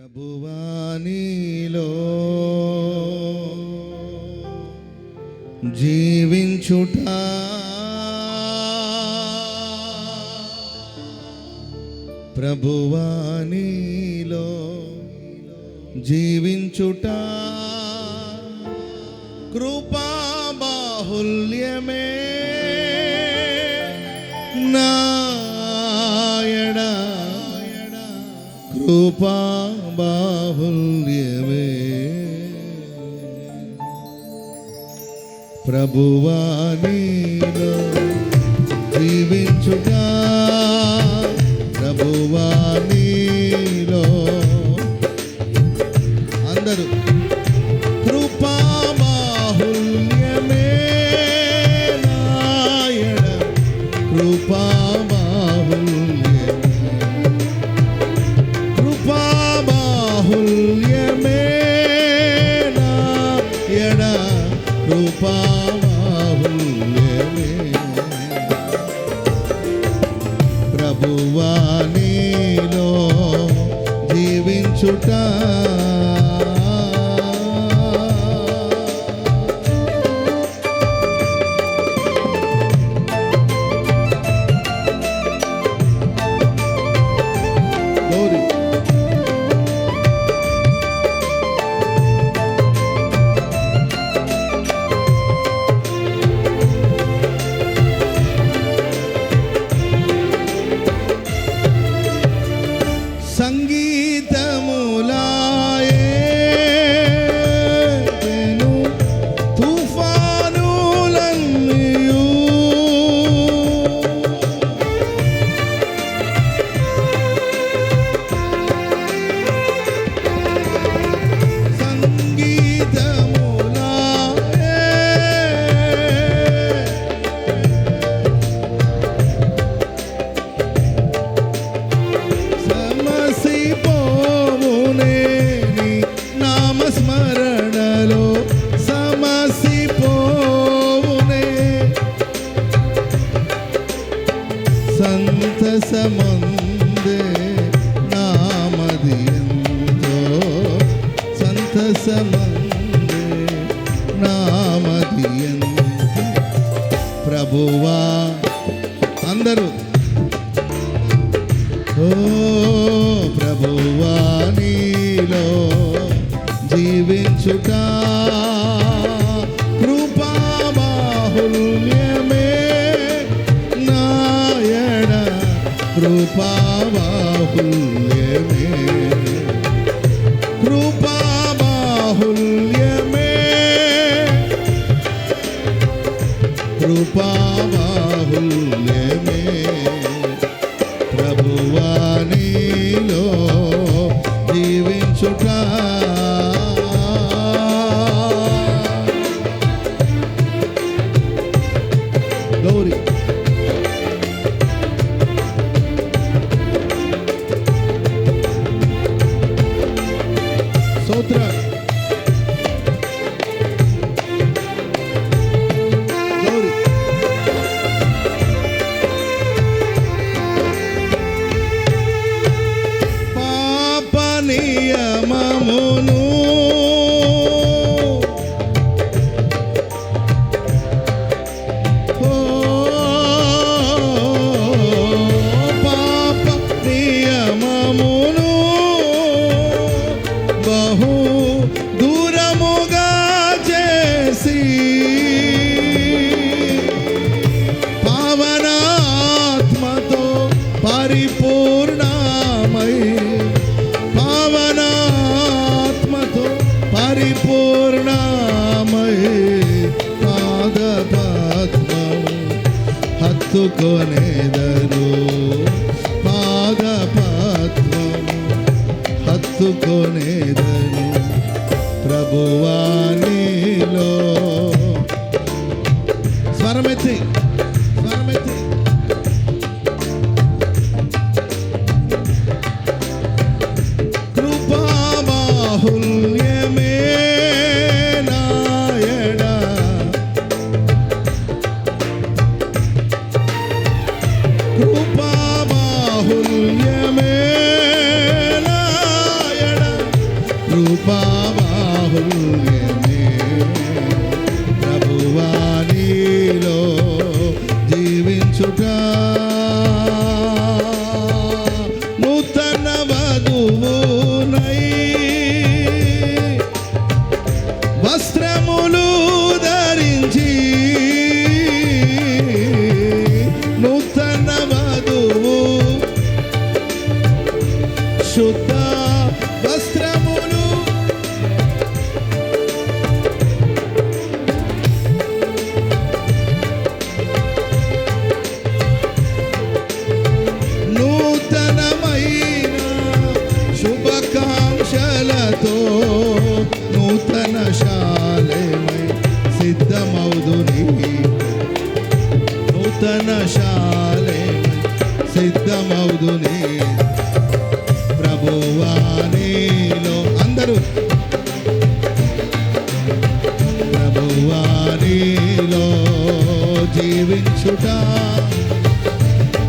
ప్రభువానిలో జీవించుట ప్రభువానిలో జీవించుట కృపా బాహుల్యమే నాయడ. కృపా బాహుల్యమే. ప్రభువా నీలో జీవించుగా. ప్రభువా ప్రభువా. అందరూ. ఓ ప్రభువా నీలో జీవించుటా. कृपाबाहुल्यमे కృపాబాహుల్యమే ప్రభువానిలో జీవించుట నూతన శాలే సిద్ధమవుదునే ప్రభువానేలో అందరూ ప్రభువానేలో జీవించుట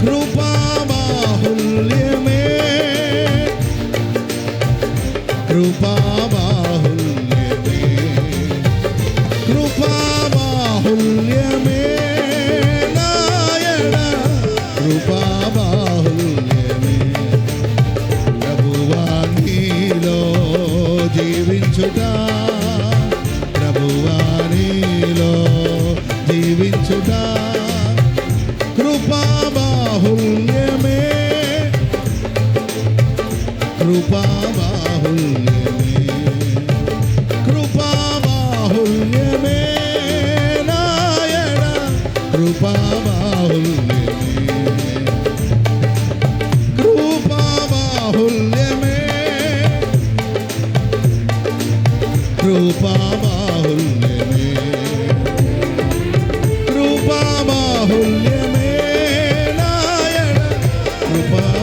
కృపాబాహుల్యమే. కృపాబాహు Hey.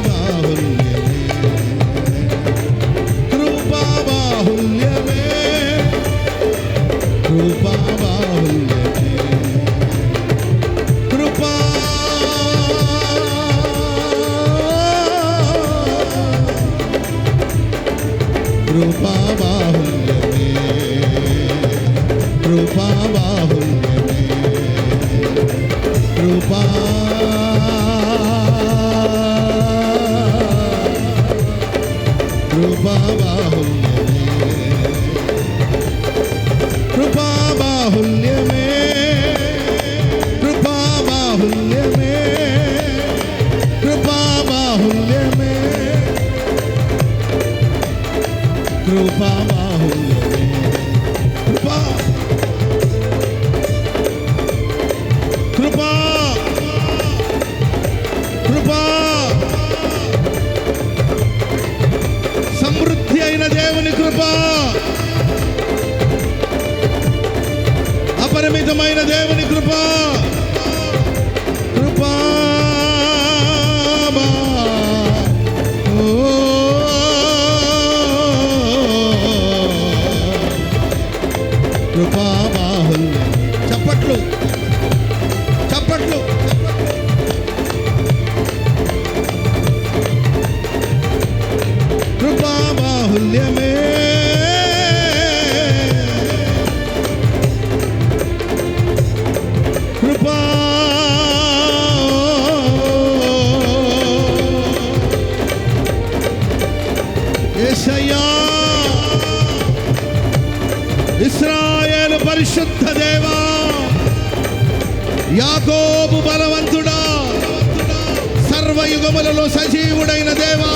Bárbaro. Rupa. యుగములలో సజీవుడైన దేవా.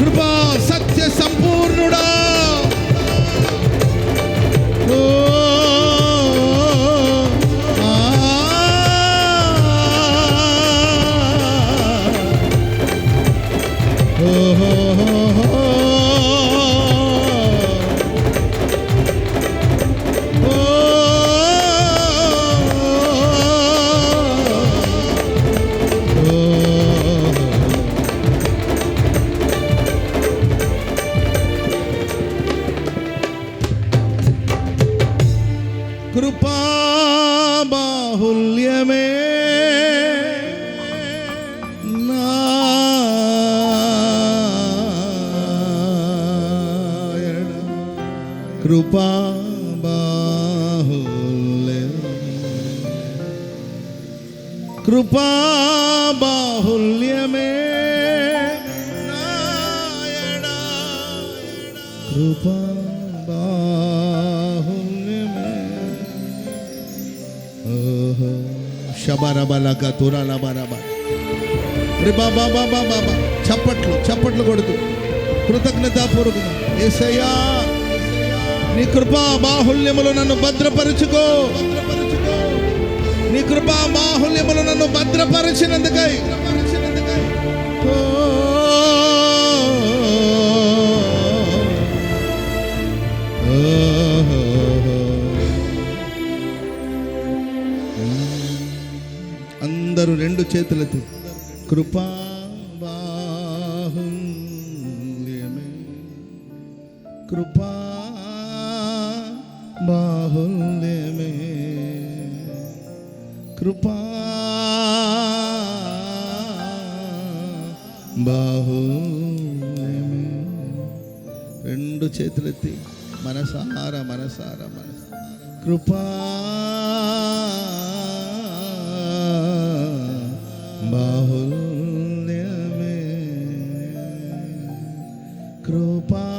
కృపా సత్య సంపూర్ణుడా. ఓ చప్పట్లు చప్పట్లు కొడుతూ. కృతజ్ఞతాపూర్వకంగా. ఏసయ్యా నీ కృపా బాహుల్యములు నన్ను భద్రపరుచుకో. నీ కృపా బాహుల్యములు నన్ను భద్రపరిచినందుకై. అందరూ రెండు చేతులతో కృపా కృపా బాహుల్యమే. కృపా బాహుల్యమే. రెండు చేతులెత్తి మనసార మనసార మనస కృపా బాహుల్యమే. కృపా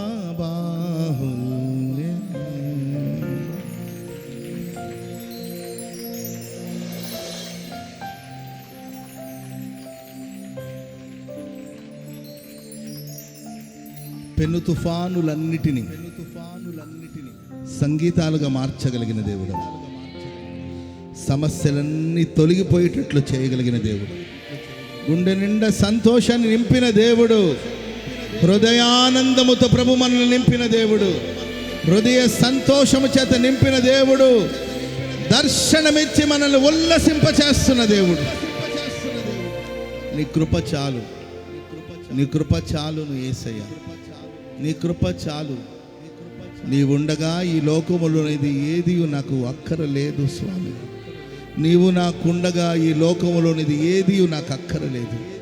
తుఫానులన్నిటినీ సంగీతాలుగా మార్చగలిగిన దేవుడు. సమస్యలన్నీ తొలగిపోయేటట్లు చేయగలిగిన దేవుడు. గుండె నిండా సంతోషాన్ని నింపిన దేవుడు. హృదయానందముతో ప్రభు మనల్ని నింపిన దేవుడు. హృదయ సంతోషము చేత నింపిన దేవుడు. దర్శనమిచ్చి మనల్ని ఉల్లసింపచేస్తున్న దేవుడు. నీ కృప చాలు. నీ కృప చాలును ఏసయ్యా. నీ కృప చాలు. నీవుండగా ఉండగా ఈ లోకములోనేది ఏది నాకు అక్కర లేదు స్వామి. నీవు నాకుండగా ఈ లోకములోనిది ఏది నాకు అక్కర లేదు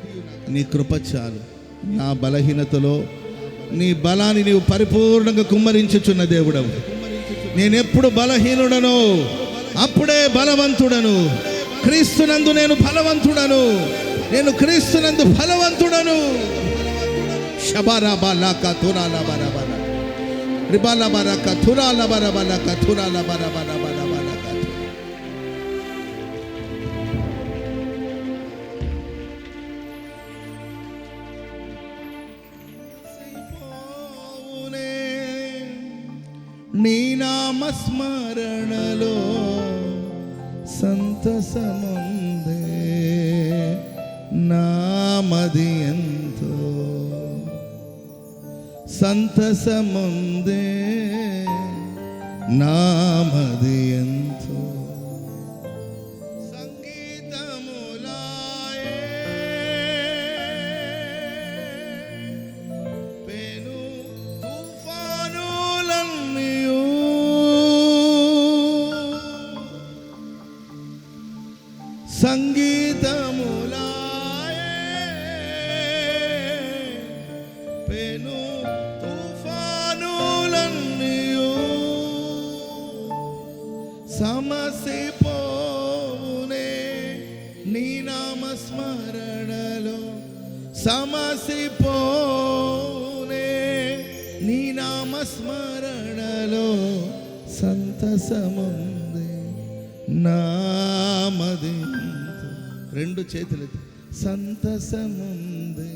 నీ కృప చాలు. నా బలహీనతలో నీ బలాన్ని నీవు పరిపూర్ణంగా కుమ్మరించుచున్న దేవుడవు. నేనెప్పుడు బలహీనుడను? అప్పుడే బలవంతుడను. క్రీస్తునందు నేను బలవంతుడను. నేను క్రీస్తునందు బలవంతుడను. షబారా బాలాక తురాల బరబర రిబాల బరక తురాల బరబలక తురాల బరబర బరబలక నీ నామస్మరణలో సంతసముందే నామది ఎంతో సంతసముందే నామది ఎంతో సంగీతములాయే పెను సమసిపోవునే నీ నామస్మరణలో సమసిపోవునే నీ నామస్మరణలో సంతసముంది నామది. రెండు చేతులు సంతసముంది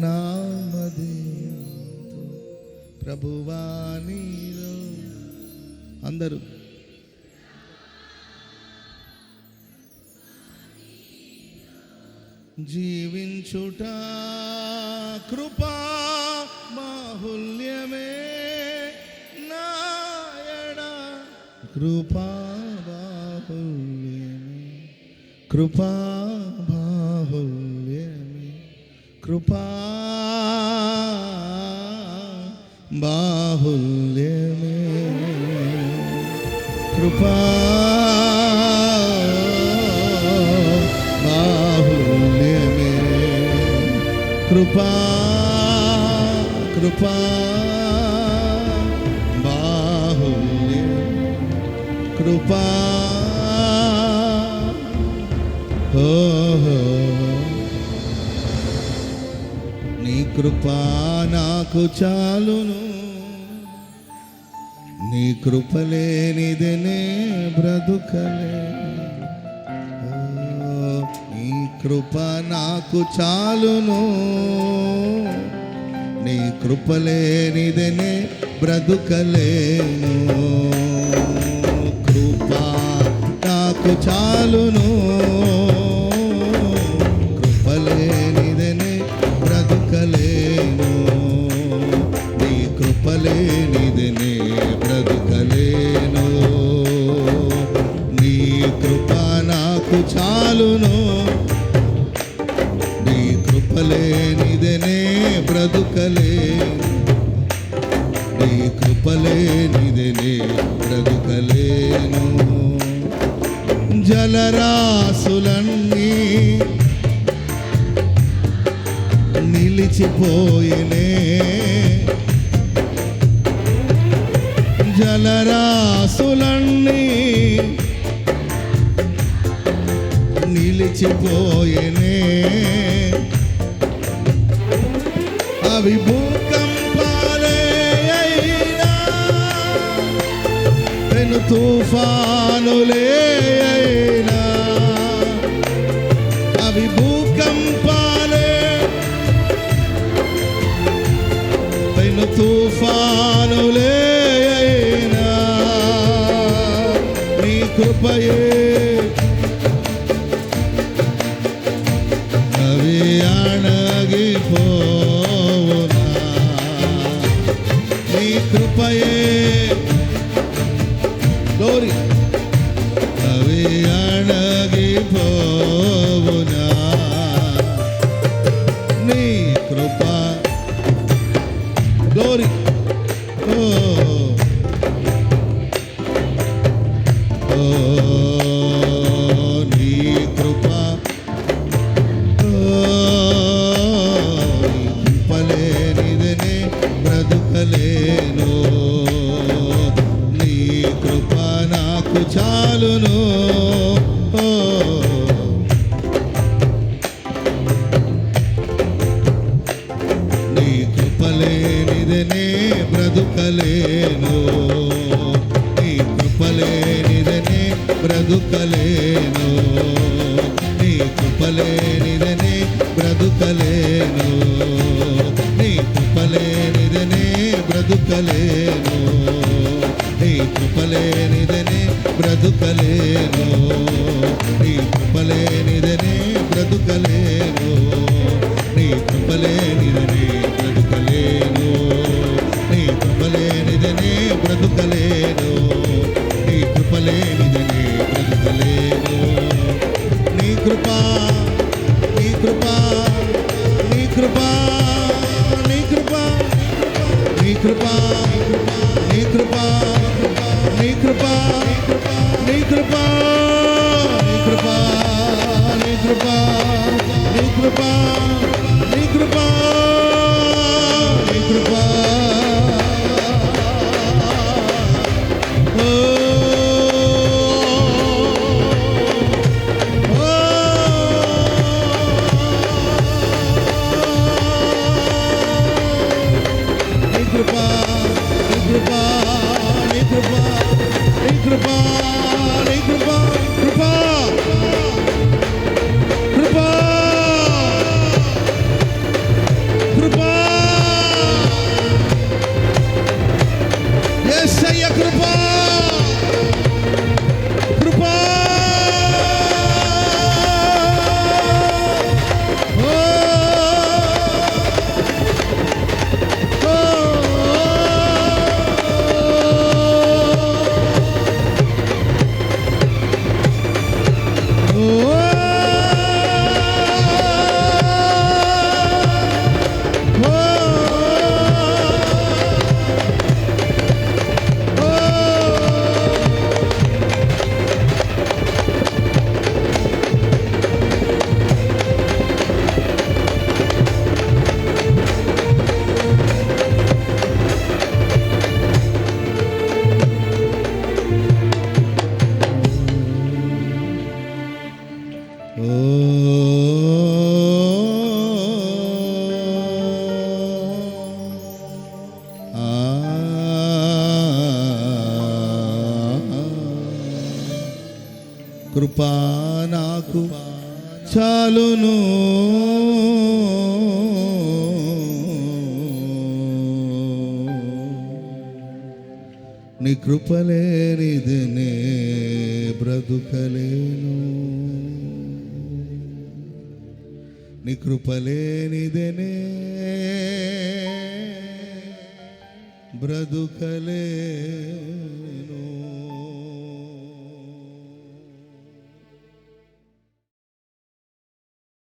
నామది. ప్రభువా నీలో అందరూ జీవించుట కృపా బాహుల్యమే నాయణ కృపా బాహుల్యమే కృపా బాహుల్యమే కృపా బాహుల్యమే కృపా కృపా కృపా బాహుల్య. కృపా. ఓహో. నీ కృపా నాకు చాలును. నీ కృపలేనిదనే బ్రతుకలే. కృప నాకు చాలును. నీ కృపలేనిదనే బ్రతుకలేను. కృప నాకు చాలును. కృపలేనిదనే బ్రతుకలేను. నీ కృపలేనిదనే బ్రతుకలేను. నీ కృప నాకు చాలును. పోయినే. జలరాసులన్నీ నిలిచిపోయినే. అవి భూకంపాలే అయినా పెను తుఫానులే Glory. Glory. Nigrubá, Nigrubá. కృపా నాకు చాలును. నీ కృపలేనిదనే బ్రతుకలేను. నీ కృపలేనిదనే బ్రతుకలేను.